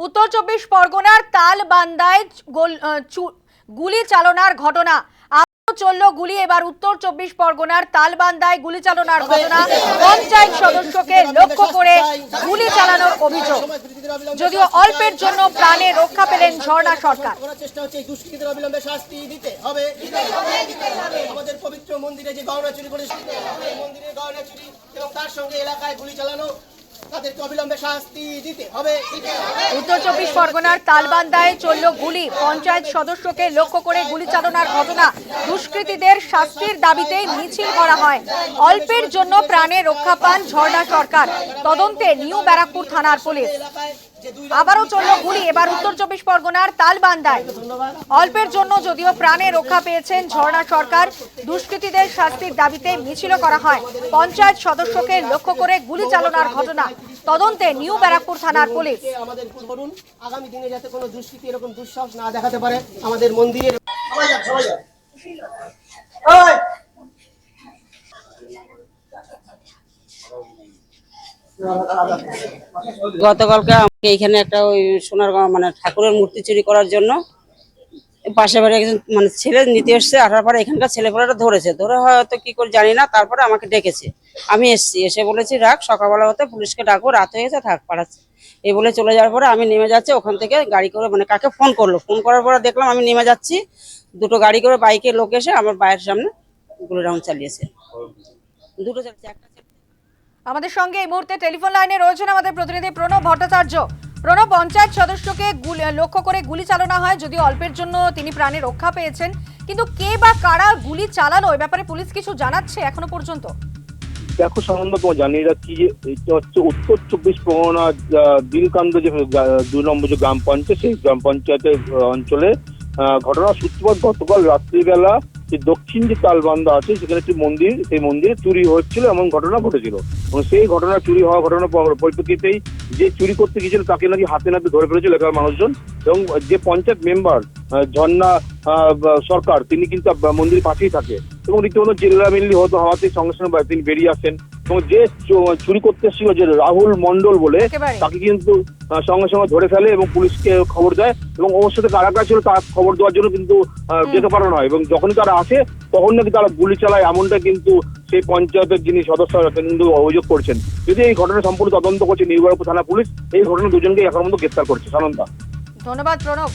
উত্তর চব্বিশ পরগনার তালবান্দায় গোল- চালনার ঘটনা। চলল গুলি এবার উত্তর চব্বিশ পরগনার তালবান্দায় গুলি চালনার ঘটনা। পঞ্চায়েত সদস্যকে লক্ষ্য করে গুলি চালানোর অভিযোগ। যদিও অল্পের জন্য প্রাণে রক্ষা পেলেন ঝর্ণা সরকার। চেষ্টা হচ্ছে দুষ্কৃতীদের অবিলম্বে শাস্তি দিতে হবে। আমাদের পবিত্র মন্দিরে যে গহনা চুরি করে গহনা চুরি এবং তার সঙ্গে এলাকায় গুলি চালানো উত্তর চব্বিশ পরগনার তালবান্দায় চলল গুলি। পঞ্চায়েত সদস্যকে লক্ষ্য করে গুলি চালনার ঘটনা। দুষ্কৃতীদের শাস্তির দাবিতেই মিছিল করা হয়। অল্পের জন্য প্রাণে রক্ষা পান ঝর্ণা সরকার। তদন্তে নিউ ব্যারাকপুর থানার পুলিশ। আবারও চলল গুলি। এবার উত্তর চব্বিশ পরগনার তালবান্দায়। অল্পের জন্য যদিও প্রাণে রক্ষা পেয়েছেন ঝর্ণা সরকার দুষ্কৃতীদের শাস্তির দাবিতে মিছিল করা হয়। পঞ্চায়েত সদস্যকে লক্ষ্য করে গুলি চালনার ঘটনা। তদন্তে নিউ ব্যারাকপুর থানার পুলিশ। আমাদের করুন আগামী দিনে যাতে কোনো দুষ্কৃতি এরকম দুঃসাহস না দেখাতে পারে আমাদের! গতকালকে আমাকে এখানে একটা ওই সোনার মানে ঠাকুরের মূর্তি চুরি করার জন্য পাশে বাড়ি একজন মানে ছেলে নিতে এসছে, আসার পরে এখানকার ছেলেপেলাটা ধরেছে। ধরে হয়তো কি করে জানি না, তারপরে আমাকে ডেকেছে। আমি এসছি, এসে বলেছি, রাখ, সকালবেলা হতে পুলিশকে ডাকবো রাত হয়ে গেছে, থাক, পাঠাচ্ছে। এই বলে চলে যাওয়ার পরে আমি নেমে যাচ্ছি, ওখান থেকে গাড়ি করে মানে কাকে ফোন করল। ফোন করার পরে দেখলাম আমি নেমে যাচ্ছি, দুটো গাড়ি করে বাইকে লোক এসে আমার বাইরের সামনে গুলো রাউন্ড চালিয়েছে। দুটো আমাদের সঙ্গে এই মুহূর্তে টেলিফোন লাইনে রয়েছেন আমাদের প্রতিনিধি প্রণব ভট্টাচার্য। প্রণব পঞ্চায়েত সদস্যকে লক্ষ্য করে গুলি চালানো হয়, যদিও অল্পের জন্য তিনি প্রাণে রক্ষা পেয়েছেন। কিন্তু কে বা কারা গুলি চালানো এ ব্যাপারে পুলিশ কিছু জানাচ্ছে এখনও পর্যন্ত? দেখো, সানন্দ তোমার জানিয়ে রাখছি যে, এটা হচ্ছে উত্তর চব্বিশ পরগনা দিলকান্দ যে দুই নম্বর যে গ্রাম পঞ্চায়েত, সেই গ্রাম পঞ্চায়েতের অঞ্চলে ঘটনার সূত্রপাত গতকাল রাত্রিবেলা যে দক্ষিণ যে তালবান্ধা আছে, সেখানে একটি মন্দির, সেই মন্দিরে চুরি হচ্ছিল এমন ঘটনা ঘটেছিল। এবং সেই ঘটনা, চুরি হওয়া ঘটনার পর- পরিপ্রেক্ষিতেই যে চুরি করতে গিয়েছিল, তাকে নাকি হাতে নাতে ধরে ফেলেছিল এলাকার মানুষজন। এবং যে পঞ্চায়েত মেম্বার ঝর্ণা সরকার, তিনি কিন্তু মন্দির পাশেই থাকে। এবং রীতিমতো জেলামিল্লি হতে হওয়াতে সঙ্গে সঙ্গে তিনি বেরিয়ে আসেন। এবং যে চুরি করতে এসেছিল যে রাহুল মন্ডল বলে তাকে কিন্তু সঙ্গে সঙ্গে ধরে ফেলে এবং পুলিশকে খবর দেয় এবং ওর সাথে কারা কারা ছিল তার খবর দেওয়ার জন্য কিন্তু যেতে পারানো হয় এবং যখনই তারা আসে তখন নাকি তারা গুলি চালায় এমনটা কিন্তু সেই পঞ্চায়েতের যিনি সদস্য কিন্তু অভিযোগ করছেন। যদি এই ঘটনা সম্পূর্ণ তদন্ত করছে নির্বাচন থানা পুলিশ এই ঘটনা দুজনকে এখন পর্যন্ত গ্রেপ্তার করছে। সানন্দা। ধন্যবাদ প্রণব।